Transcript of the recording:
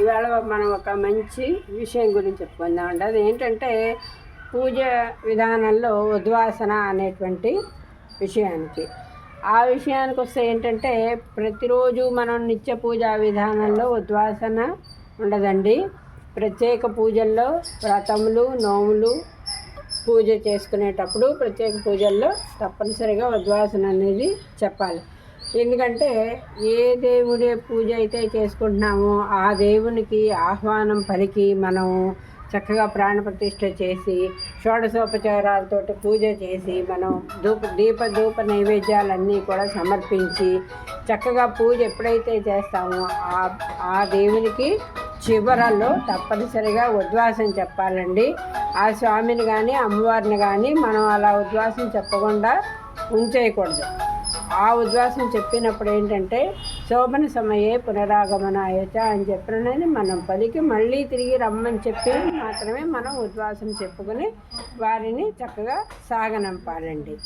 ఇవాళ మనం ఒక మంచి విషయం గురించి చెప్పుకుందామండి అది ఏంటంటే పూజ విధానంలో ఉద్వాసన అనేటువంటి విషయానికి. ఆ విషయానికి వస్తే ఏంటంటే ప్రతిరోజు మనం నిత్య పూజా విధానంలో ఉద్వాసన ఉండదండి. ప్రత్యేక పూజల్లో వ్రతములు నోములు పూజ చేసుకునేటప్పుడు ప్రత్యేక పూజల్లో తప్పనిసరిగా ఉద్వాసన అనేది చెప్పాలి. ఎందుకంటే ఏ దేవుడి పూజ అయితే చేసుకుంటున్నామో ఆ దేవునికి ఆహ్వానం పలికి మనం చక్కగా ప్రాణప్రతిష్ఠ చేసి షోడశోపచారాలతో పూజ చేసి మనం ధూప దీప ధూప నైవేద్యాలన్నీ కూడా సమర్పించి చక్కగా పూజ ఎప్పుడైతే చేస్తామో ఆ ఆ దేవునికి చివరలో తప్పనిసరిగా ఉద్వాసం చెప్పాలండి. ఆ స్వామిని కానీ అమ్మవారిని కానీ మనం అలా ఉద్వాసం చెప్పకుండా ఉంచేయకూడదు. ఆ ఉద్వాసం చెప్పినప్పుడు ఏంటంటే శోభన సమయే పునరాగమనాయచ అని చెప్పినని మనం పలికి మళ్ళీ తిరిగి రమ్మని చెప్పి మాత్రమే మనం ఉద్వాసం చెప్పుకొని వారిని చక్కగా సాగనంపాలండి.